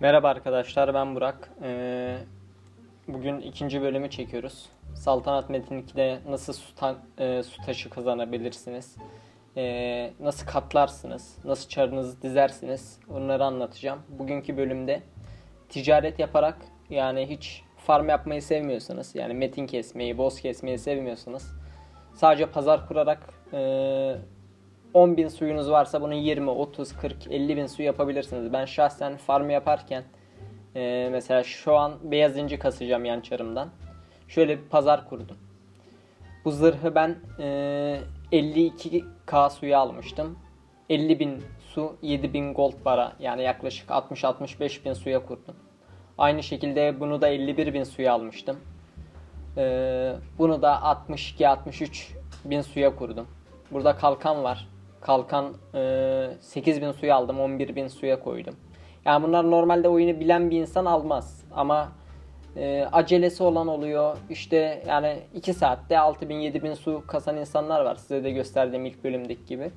Merhaba arkadaşlar ben Burak. Ee, bugün ikinci bölümü çekiyoruz. Saltanat Metin 2'de nasıl su, ta- e, su taşı kazanabilirsiniz? Ee, nasıl katlarsınız? Nasıl çarınızı dizersiniz? Onları anlatacağım. Bugünkü bölümde ticaret yaparak yani hiç farm yapmayı sevmiyorsanız yani metin kesmeyi, boz kesmeyi sevmiyorsanız sadece pazar kurarak e, 10 bin suyunuz varsa bunun 20, 30, 40, 50 bin su yapabilirsiniz. Ben şahsen farm yaparken e, mesela şu an beyaz inci kasacağım yan çarımdan. Şöyle bir pazar kurdum. Bu zırhı ben e, 52k suya almıştım. 50 bin su 7 bin gold bara yani yaklaşık 60-65 bin suya kurdum. Aynı şekilde bunu da 51 bin suya almıştım. Ee, bunu da 62-63 bin suya kurdum. Burada kalkan var. Kalkan e, 8 bin suya aldım. 11 bin suya koydum. Yani bunlar normalde oyunu bilen bir insan almaz. Ama e, acelesi olan oluyor. İşte yani 2 saatte 6 bin 7 bin su kasan insanlar var. Size de gösterdiğim ilk bölümdeki gibi.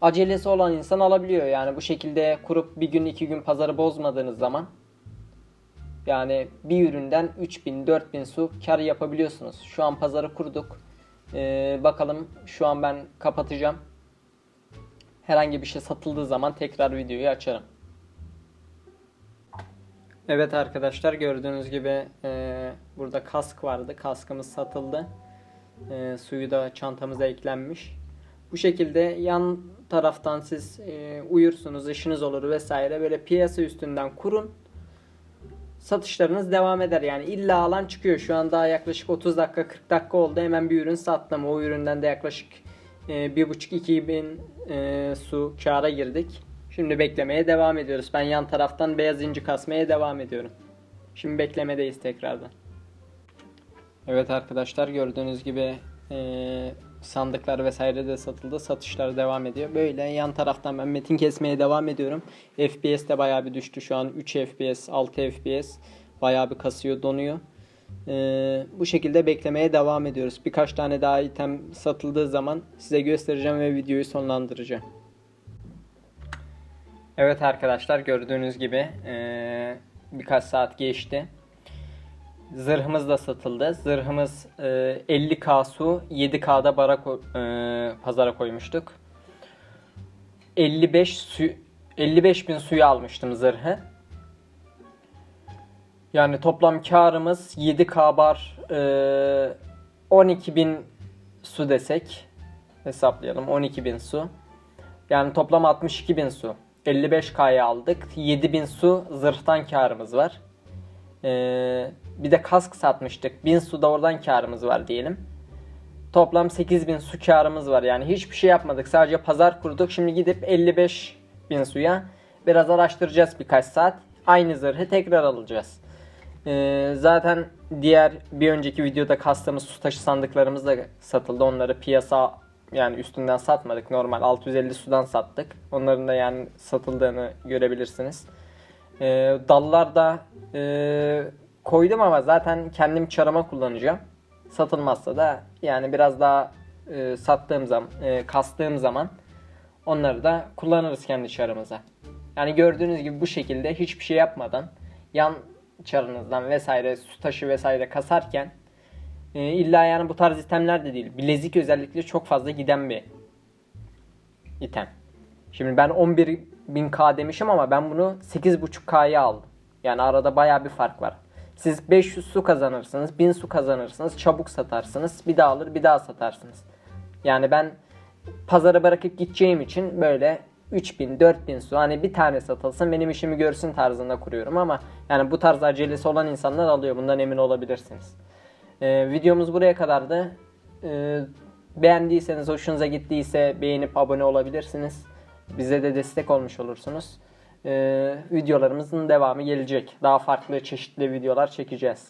Acelesi olan insan alabiliyor. Yani bu şekilde kurup bir gün iki gün pazarı bozmadığınız zaman yani bir üründen 3000 4000 su kar yapabiliyorsunuz. Şu an pazarı kurduk. Ee, bakalım şu an ben kapatacağım. Herhangi bir şey satıldığı zaman tekrar videoyu açarım. Evet arkadaşlar gördüğünüz gibi e, burada kask vardı. Kaskımız satıldı. E, suyu da çantamıza eklenmiş. Bu şekilde yan taraftan siz e, uyursunuz, işiniz olur vesaire. Böyle piyasa üstünden kurun satışlarınız devam eder. Yani illa alan çıkıyor. Şu an daha yaklaşık 30 dakika 40 dakika oldu. Hemen bir ürün sattım. O üründen de yaklaşık 1,5-2 bin e, su kâra girdik. Şimdi beklemeye devam ediyoruz. Ben yan taraftan beyaz inci kasmaya devam ediyorum. Şimdi beklemedeyiz tekrardan. Evet arkadaşlar gördüğünüz gibi e, sandıklar vesaire de satıldı. Satışlar devam ediyor. Böyle yan taraftan ben metin kesmeye devam ediyorum. FPS de bayağı bir düştü şu an. 3 FPS, 6 FPS. Bayağı bir kasıyor, donuyor. E, bu şekilde beklemeye devam ediyoruz. Birkaç tane daha item satıldığı zaman size göstereceğim ve videoyu sonlandıracağım. Evet arkadaşlar gördüğünüz gibi e, birkaç saat geçti. Zırhımız da satıldı. Zırhımız e, 50k su, 7k'da bara e, pazara koymuştuk. 55 su 55 bin suyu almıştım zırhı. Yani toplam karımız 7k bar e, 12 bin su desek hesaplayalım 12 bin su. Yani toplam 62 bin su. 55k'ya aldık. 7 bin su zırhtan karımız var. Ee, bir de kask satmıştık. 1000 su da oradan karımız var diyelim. Toplam 8000 su karımız var. Yani hiçbir şey yapmadık. Sadece pazar kurduk. Şimdi gidip 55 bin suya biraz araştıracağız birkaç saat. Aynı zırhı tekrar alacağız. Ee, zaten diğer bir önceki videoda kastığımız su taşı sandıklarımız da satıldı. Onları piyasa yani üstünden satmadık. Normal 650 sudan sattık. Onların da yani satıldığını görebilirsiniz. Ee, dallar da e, koydum ama zaten kendim çarama kullanacağım. Satılmazsa da yani biraz daha e, sattığım zaman, e, kastığım zaman onları da kullanırız kendi çarımıza. Yani gördüğünüz gibi bu şekilde hiçbir şey yapmadan yan çarınızdan vesaire su taşı vesaire kasarken e, illa yani bu tarz itemler de değil. Bilezik özellikle çok fazla giden bir item. Şimdi ben 11.000K demişim ama ben bunu 8.5K'ya aldım. Yani arada baya bir fark var. Siz 500 su kazanırsınız, 1000 su kazanırsınız, çabuk satarsınız, bir daha alır, bir daha satarsınız. Yani ben pazara bırakıp gideceğim için böyle 3000, 4000 su hani bir tane satılsın benim işimi görsün tarzında kuruyorum ama yani bu tarz acelesi olan insanlar alıyor. Bundan emin olabilirsiniz. Ee, videomuz buraya kadardı. Ee, beğendiyseniz, hoşunuza gittiyse beğenip abone olabilirsiniz. Bize de destek olmuş olursunuz. Ee, videolarımızın devamı gelecek. Daha farklı çeşitli videolar çekeceğiz.